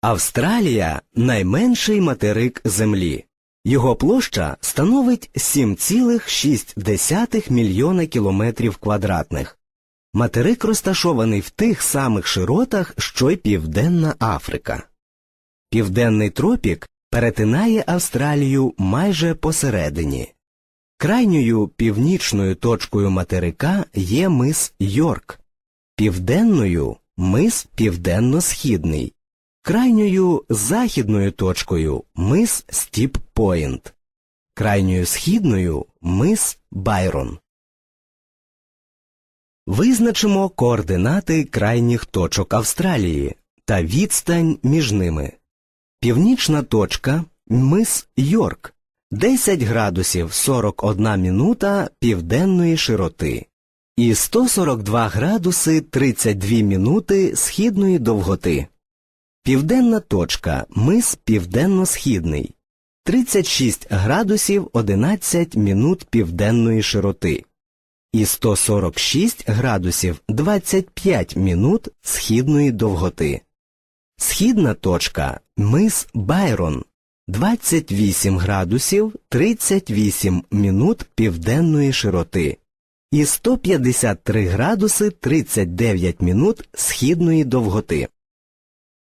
Австралія найменший материк Землі. Його площа становить 7,6 мільйона кілометрів квадратних. Материк розташований в тих самих широтах, що й Південна Африка. Південний тропік перетинає Австралію майже посередині. Крайньою північною точкою материка є мис Йорк, південною мис Південно-Східний, крайньою західною точкою мис Стіп Пойнт, крайньою східною мис Байрон. Визначимо координати крайніх точок Австралії та відстань між ними. Північна точка мис Йорк 10 градусів 41 минута південної широти і 142 градуси 32 минути східної довготи. Південна точка мис Південно-Східний 36 градусів 11 минут південної широти і 146 градусів 25 минут східної довготи. Східна точка мис Байрон 28 градусів 38 минут південної широти і 153 градуси 39 минут східної довготи.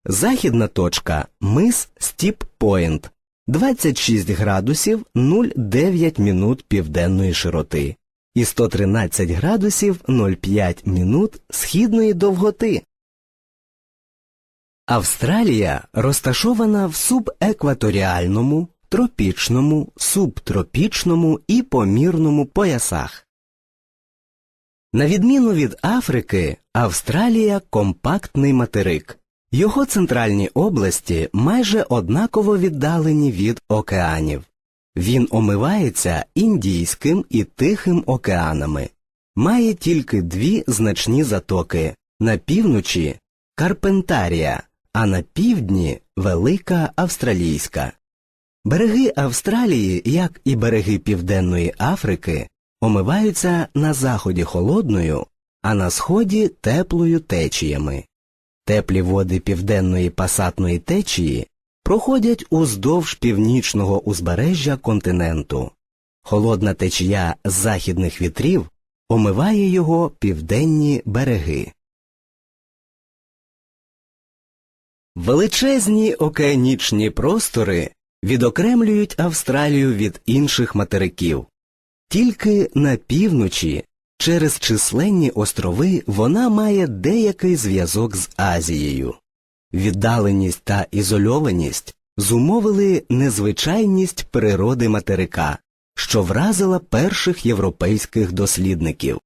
Західна точка мис Стіп Пойнт 26 градусів 09 минут південної широти і 113 градусів 05 минут східної довготи. Австралія розташована в субекваторіальному, тропічному, субтропічному і помірному поясах. На відміну від Африки, Австралія компактний материк. Його центральні області майже однаково віддалені від океанів. Він омивається Індійським і Тихим океанами, має тільки дві значні затоки на півночі Карпентарія, а на півдні Велика Австралійська. Береги Австралії, як і береги Південної Африки, омиваються на заході холодною, а на сході теплою течіями. Теплі води південної пасатної течії проходять уздовж північного узбережжя континенту. Холодна течія західних вітрів омиває його південні береги. Величезні океанічні простори відокремлюють Австралію від інших материків. Тільки на півночі через численні острови вона має деякий зв'язок з Азією. Віддаленість та ізольованість зумовили незвичайність природи материка, що вразила перших європейських дослідників.